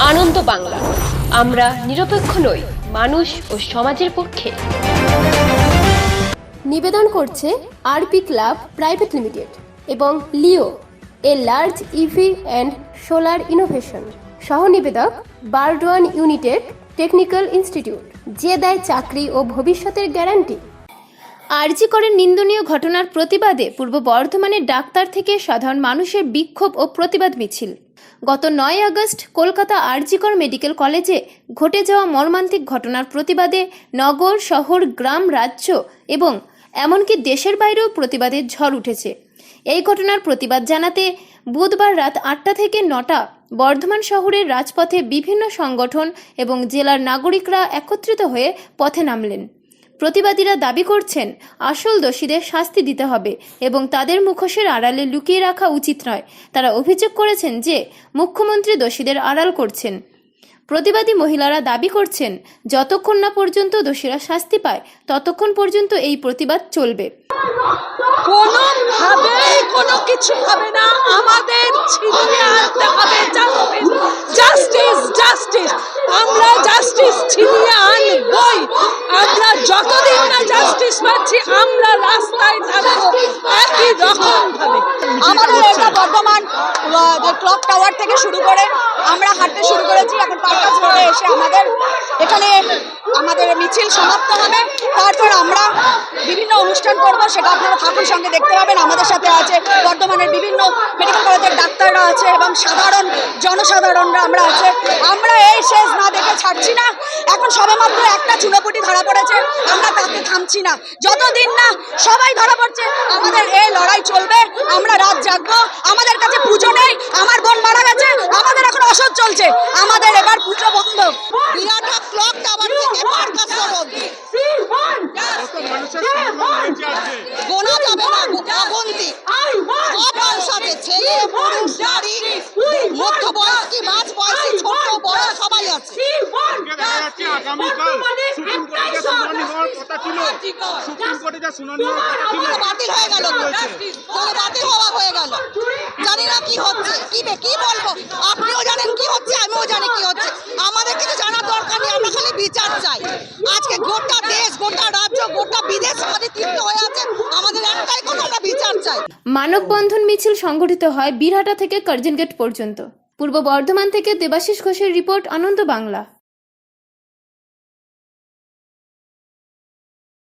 আনন্দ বাংলা। আমরা নিরপেক্ষ নই, মানুষ ও সমাজের পক্ষে। নিবেদন করছে আরপি ক্লাব প্রাইভেট লিমিটেড এবং Leo, A large EV and solar innovation. সহ নিবেদক বারডোয়ান ইউনিটেড টেকনিক্যাল ইনস্টিটিউট, যে দেয় চাকরি ও ভবিষ্যতের গ্যারান্টি। আরজি করের নিন্দনীয় ঘটনার প্রতিবাদে পূর্ব বর্ধমানের ডাক্তার থেকে সাধারণ মানুষের বিক্ষোভ ও প্রতিবাদ মিছিল। গত নয় আগস্ট কলকাতা আরজিকর মেডিকেল কলেজে ঘটে যাওয়া মর্মান্তিক ঘটনার প্রতিবাদে নগর, শহর, গ্রাম, রাজ্য এবং এমনকি দেশের বাইরেও প্রতিবাদের ঝড় উঠেছে। এই ঘটনার প্রতিবাদ জানাতে বুধবার রাত আটটা থেকে নটা বর্ধমান শহরের রাজপথে বিভিন্ন সংগঠন এবং জেলার নাগরিকরা একত্রিত হয়ে পথে নামলেন। প্রতিবাদীরা দাবি করছেন, আসল দোষীদের শাস্তি দিতে হবে এবং তাদের মুখোশের আড়ালে লুকিয়ে রাখা উচিত নয়। তারা অভিযোগ করেছেন যে, মুখ্যমন্ত্রী দোষীদের আড়াল করছেন। প্রতিবাদী মহিলারা দাবি করছেন, যতক্ষণ না পর্যন্ত দোষীরা শাস্তি পায়, ততক্ষণ পর্যন্ত এই প্রতিবাদ চলবে। কোনো কিছু হবে না। আমরা জাস্টিস ছিনিয়ে যতদিন না জাস্টিস পাচ্ছি আমরা রাস্তায় থাকব একই রকম ভাবে আমাদের এটা বর্ধমান ক্লক টাওয়ার থেকে শুরু করে আমরা হাঁটতে শুরু করেছি এখন পার্কাস রোডে এসে আমাদের এখানে আমাদের মিছিল সমাপ্ত হবে। তারপর আমরা বিভিন্ন অনুষ্ঠান করব সেটা আপনারা থাকুন সঙ্গে দেখতে পাবেন। আমাদের সাথে আছে বর্ধমানের বিভিন্ন মেডিকেল ডাক্তাররা আছে এবং সাধারণ জনসাধারণরা আমরা আছে আমরা এই শেষ না দেখে ছাড়ছি না এখন সবেমাত্র একটা চুনোপুটি ধরা পড়েছে আমরা তাকে থামছি না যতদিন না সবাই ধরা পড়ছে আমাদের এই লড়াই চলবে আমরা রাত জাগবো আমাদের কাছে পুজো নেই আমার বোন মারা গেছে আমাদের এখন অসৎ চলছে আমাদের এবার পুজো বন্ধ বিরাটা ক্লক নারী মধ্যবয়স্ক মাঝ বয়সী ছোট বড় সবাই আছে। বাতিল হয়ে গেল। বাতিল হওয়া হয়ে গেল। জানি না কি হচ্ছে। কি কি বলব? আপনিও জানেন কি হচ্ছে আমিও জানি কি হচ্ছে। আমাদের কিছু জানার দরকার নেই আমরা খালি বিচার চাই। আজকে গোটা দেশ গোটা রাজ্য গোটা বিদেশ আমাদের তৃপ্ত হয়ে আছে। আমাদের একটাই কথা আমরা বিচার চাই। মানববন্ধন মিছিল সংগঠিত হয় বীরহাটা থেকে কার্জনগেট পর্যন্ত। পূর্ব বর্ধমান থেকে দেবাশিস ঘোষের রিপোর্ট আনন্দ বাংলা।